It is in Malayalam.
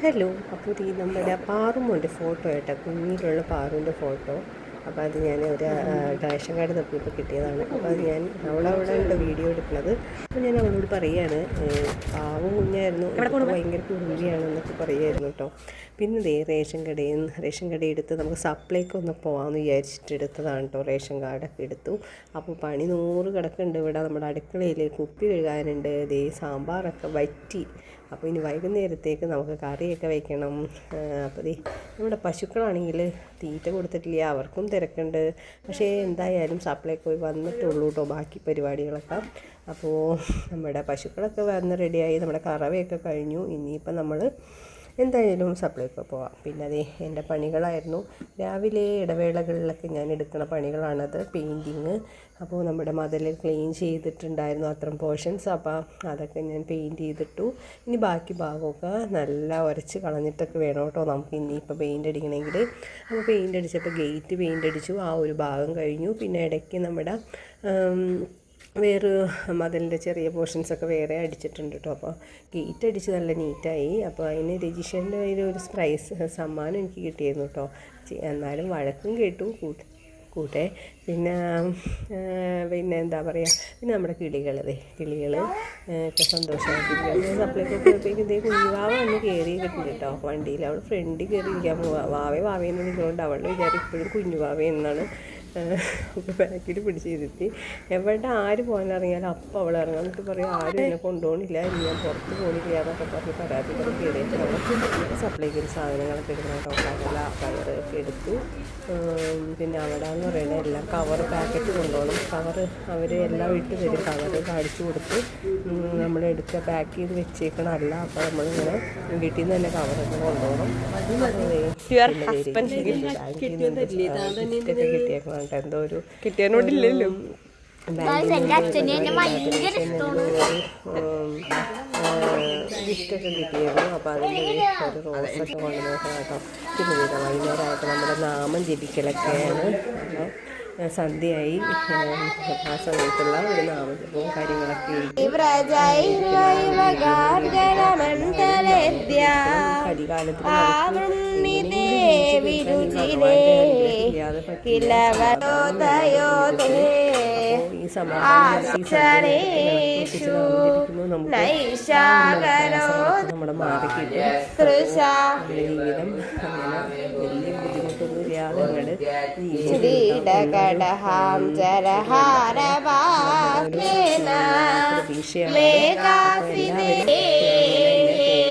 ഹലോ അപ്പോൾ ഇത് ഈ നമ്മുടെ പാറുമോന്റെ ഫോട്ടോ ആയിട്ടാ കുഞ്ഞിലുള്ള പാറുവിന്റെ ഫോട്ടോ. അപ്പോൾ അത് ഞാൻ ഒരു റേഷൻ കാർഡ് തപ്പിയപ്പോൾ കിട്ടിയതാണ്. അപ്പോൾ അത് ഞാൻ അവളവിടെ ഉണ്ട് വീഡിയോ എടുക്കുന്നത്. അപ്പോൾ ഞാൻ അവളോട് പറയുകയാണ് പാവം കുഞ്ഞായിരുന്നു ഭയങ്കര കുഞ്ഞിയാണെന്നൊക്കെ പറയുമായിരുന്നു കേട്ടോ. പിന്നെ ദേ റേഷൻ കടയിൽ നിന്ന് റേഷൻ കടയിൽ എടുത്ത് നമുക്ക് സപ്ലൈക്ക് ഒന്ന് പോകാമെന്ന് വിചാരിച്ചിട്ട് എടുത്തതാണ് കേട്ടോ റേഷൻ കാർഡൊക്കെ എടുത്തു. അപ്പോൾ പണി നൂറ് കിടക്കുന്നുണ്ട് ഇവിടെ നമ്മുടെ അടുക്കളയിൽ കുപ്പി കഴുകാനുണ്ട് ദേ സാമ്പാറൊക്കെ വറ്റി. അപ്പോൾ ഇനി വൈകുന്നേരത്തേക്ക് നമുക്ക് കറിയൊക്കെ വയ്ക്കണം അപ്പോൾ ദേ നമ്മുടെ പശുക്കളാണെങ്കിൽ തീറ്റ കൊടുത്തിട്ടില്ല അവർക്കും തിരക്കുണ്ട്. പക്ഷേ എന്തായാലും സപ്ലൈ പോയി വന്നിട്ടുള്ളൂ കേട്ടോ ബാക്കി പരിപാടികളൊക്കെ. അപ്പോൾ നമ്മുടെ പശുക്കളൊക്കെ വന്ന് റെഡിയായി നമ്മുടെ കറവയൊക്കെ കഴിഞ്ഞു. ഇനിയിപ്പോൾ നമ്മൾ എന്തായാലും സപ്ലൈക്കോ പോവാം. പിന്നെ അതേ എന്റെ പണികളായിരുന്നു. രാവിലെ ഇടവേളകളിലൊക്കെ ഞാൻ എടുക്കുന്ന പണികളാണത്. പെയിന്റിങ്. അപ്പോൾ നമ്മുടെ മതിൽ ക്ലീൻ ചെയ്തിട്ടുണ്ടായിരുന്നു അത്രയും പോർഷൻസ്. അപ്പോൾ അതൊക്കെ ഞാൻ പെയിന്റ് ചെയ്തിട്ടു. ഇനി ബാക്കി ഭാഗമൊക്കെ നല്ല ഉരച്ച് കളഞ്ഞിട്ടൊക്കെ വേണം കേട്ടോ നമുക്ക് ഇനിയിപ്പോൾ പെയിന്റ് അടിക്കണമെങ്കിൽ. അപ്പോൾ പെയിന്റ് അടിച്ചപ്പോൾ ഗേറ്റ് പെയിന്റ് അടിച്ചു. ആ ഒരു ഭാഗം കഴിഞ്ഞു. പിന്നെ ഇടയ്ക്ക് നമ്മുടെ വേറെ മതിലിന്റെ ചെറിയ പോർഷൻസൊക്കെ വേറെ അടിച്ചിട്ടുണ്ട് കേട്ടോ അപ്പോൾ ഗേറ്റ് അടിച്ച് നല്ല നീറ്റായി അപ്പോൾ അതിന് രജിഷന്റെ കയ്യിൽ ഒരു പ്രൈസ് സമ്മാനം എനിക്ക് കിട്ടിയിരുന്നു കേട്ടോ എന്നാലും വഴക്കും കേട്ടു. കൂട്ട് കൂട്ടെ. പിന്നെ പിന്നെ എന്താ പറയുക പിന്നെ നമ്മുടെ കിളികൾ ദേ കിളികൾ ഒക്കെ സന്തോഷമായിട്ടിരിക്കുക സപ്ലൈക്കൊക്കെ ഇതേ കുഞ്ഞുവാവ വന്ന് കയറി കിട്ടുന്നുണ്ട് കേട്ടോ വണ്ടിയിൽ അവൾ ഫ്രണ്ടിൽ കയറി ഇരിക്കാൻ പോവാ. വാവേ എന്ന് വിളിച്ചുകൊണ്ട് അവളുടെ വിചാരം ഇപ്പോഴും കുഞ്ഞുവാവേ എന്നാണ്. ബാക്കിൽ പിടിച്ചിരുത്തി എവിടെ ആര് പോകാൻ ഇറങ്ങിയാലും അപ്പം അവൾ ഇറങ്ങും. എന്നിട്ട് പറയും ആരും എന്നെ കൊണ്ടുപോകണില്ല. ഇനി ഞാൻ പുറത്ത് പോകണില്ല എന്നൊക്കെ പറഞ്ഞ് പരാതി കയറിയിട്ട് നമ്മൾ സപ്ലൈക്ക് ഒരു സാധനങ്ങളൊക്കെ എടുക്കണം കടല ഒക്കെ എടുത്തു. പിന്നെ അവിടെ എന്ന് പറയുന്നത് എല്ലാം കവർ പാക്കറ്റ് കൊണ്ടുപോകണം. കവർ അവർ എല്ലാം ഇട്ട് തരും. കവർ കാണിച്ചു കൊടുത്ത് നമ്മൾ എടുക്കുക പാക്ക് ചെയ്ത് വെച്ചേക്കണമല്ല അപ്പോൾ നമ്മളിങ്ങനെ വീട്ടിൽ നിന്ന് തന്നെ കവറൊക്കെ കൊണ്ടുപോകണം. കിട്ടിയേക്കണം കേട്ടോ എന്തോ ഒരു കിട്ടിയതിനോടില്ലല്ലോ. ഗിഫ്റ്റൊക്കെ കിട്ടിയിരുന്നു. അപ്പോൾ അതിന്റെ ഒരു റോസൊക്കെ കൊണ്ട് നോക്കണം കേട്ടോ. പിന്നെ വൈകുന്നേരമായിട്ട് നമ്മുടെ നാമം ജപിക്കലൊക്കെയാണ്. സന്ധ്യയായി. ആ സമയത്തുള്ള ഒരു നാമജപവും കാര്യങ്ങളൊക്കെ ഈ സമാധാനം നമ്മുടെ മാറിക്കിട്ടും ജീവിതം അങ്ങനെ വലിയ അങ്ങോട്ട് പ്രതീക്ഷയാണ്.